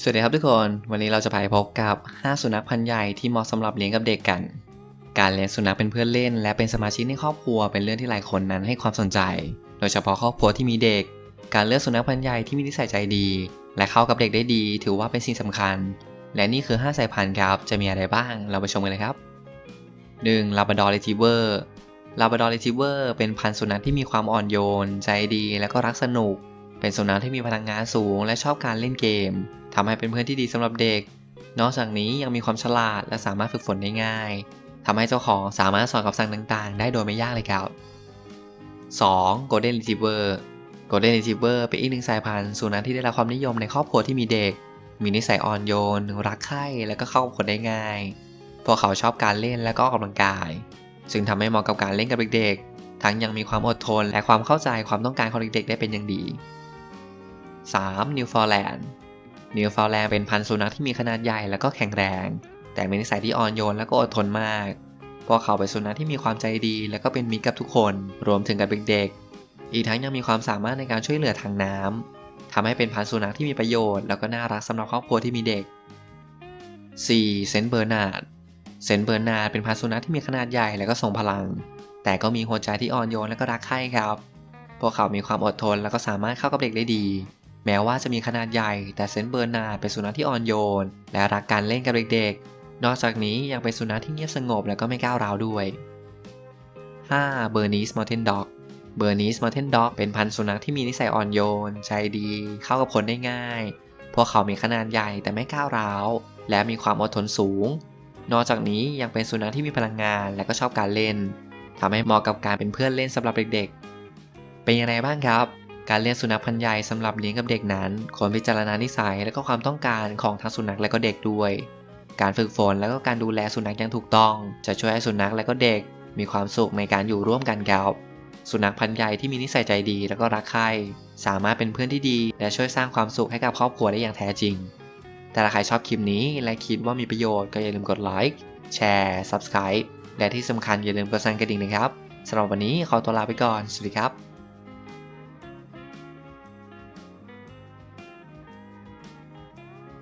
สวัสดีครับทุกคน วันนี้เราจะไปพบกับ 5 สุนัขพันธุ์ใหญ่ที่เหมาะสำหรับเลี้ยงกับเด็กกัน การเลี้ยงสุนัขเป็นเพื่อนเล่น และเป็นสมาชิกในครอบครัวเป็นเรื่องที่หลายคนนั้นให้ความสนใจ โดยเฉพาะครอบครัวที่มีเด็ก การเลือกสุนัขพันธุ์ใหญ่ที่มีนิสัยใจดี และเข้ากับเด็กได้ดี ถือว่าเป็นสิ่งสำคัญ และนี่คือ 5 สายพันธุ์ครับ จะมีอะไรบ้าง เราไปชมกันเลยครับ 1. Labrador Retriever Labrador Retriever เป็นพันธุ์สุนัขที่มีความอ่อนโยน ใจดี และก็รักสนุก เป็นสุนัขที่มีพลังงานสูงและชอบการเล่นเกมทำให้เป็นเพื่อนที่ดีสำหรับเด็ก นอกจากนี้ยังมีความฉลาดและสามารถฝึกฝนได้ง่ายทำให้เจ้าของสามารถสอนคำสั่งต่างๆ ได้โดยไม่ยากเลยครับ 2. Golden Retriever Golden Retriever เป็นอีกหนึ่งสายพันธุ์สุนัขที่ได้รับความนิยมในครอบครัวที่มีเด็ก มีนิสัยอ่อนโยน รักใคร่และก็เข้ากับคนได้ง่าย พวกเขาชอบการเล่นและก็ออกกำลังกาย ซึ่งทำให้เหมาะกับการเล่นกับเด็กๆ ทั้งยังมีความอดทนและความเข้าใจความต้องการของเด็กๆได้เป็นอย่างดี 3. Newfoundland Newfoundland เป็นพันธุ์สุนัขที่มีขนาดใหญ่และก็แข็งแรง แต่มีนิสัยที่อ่อนโยนและก็อดทนมากพวกเขาเป็นสุนัขที่มีความใจดี และก็เป็นมิตรกับทุกคน รวมถึงกับเด็กๆ อีกทั้งยังมีความสามารถในการช่วยเหลือทางน้ำทำให้เป็นพันธุ์สุนัขที่มีประโยชน์ แล้วก็น่ารักสำหรับครอบครัวที่มีเด็ก 4. เซนต์เบอร์นาร์ด เซนเบอร์นาเป็นพันสุนัขที่มีขนาดใหญ่และก็ทรงพลัง แต่ก็มีหัวใจที่อ่อนโยนและก็รักใคร่ครับ พวกเขามีความอดทนและก็สามารถเข้ากับเด็กได้ดี แม้ว่าจะมีขนาดใหญ่ แต่เซนเบอร์นาเป็นสุนัขที่อ่อนโยน และรักการเล่นกับเด็กๆ นอกจากนี้ยังเป็นสุนัขที่เงียบสงบและก็ไม่ก้าวร้าวด้วย 5. เบอร์นีสมอเทนด็อกเบอร์นีสมอเทนด็อกเป็นพันธุ์สุนัขที่มีนิสัยอ่อนโยน ใจดี เข้ากับคนได้ง่าย พวกเขามีขนาดใหญ่แต่ไม่ก้าวร้าว และมีความอดทนสูง นอกจากนี้ยังเป็นสุนัขที่มีพลังงานและก็ชอบการเล่นทำให้เหมาะกับการเป็นเพื่อนเล่นสำหรับเด็กๆ เป็นยังไงบ้างครับ การเลี้ยงสุนัขพันธุ์ใหญ่สำหรับเลี้ยงกับเด็กนั้นควรพิจารณานิสัยและก็ความต้องการของทั้งสุนัขและก็เด็กด้วย การฝึกฝนและก็การดูแลสุนัขอย่างถูกต้อง จะช่วยให้สุนัขและก็เด็ก มีความสุขในการอยู่ร่วมกันครับสุนัขพันธุ์ใหญ่ที่มีนิสัยใจดีและก็รักใคร่สามารถเป็นเพื่อนที่ดี และช่วยสร้างความสุขให้กับครอบครัวได้อย่างแท้จริง แต่ถ้าใครชอบคลิปนี้และคิดว่ามีประโยชน์ก็อย่าลืมกดไลค์แชร์ Subscribe และที่สำคัญอย่าลืมกดสั่นกระดิ่งนะครับสำหรับวันนี้ขอตัวลาไปก่อน สวัสดีครับ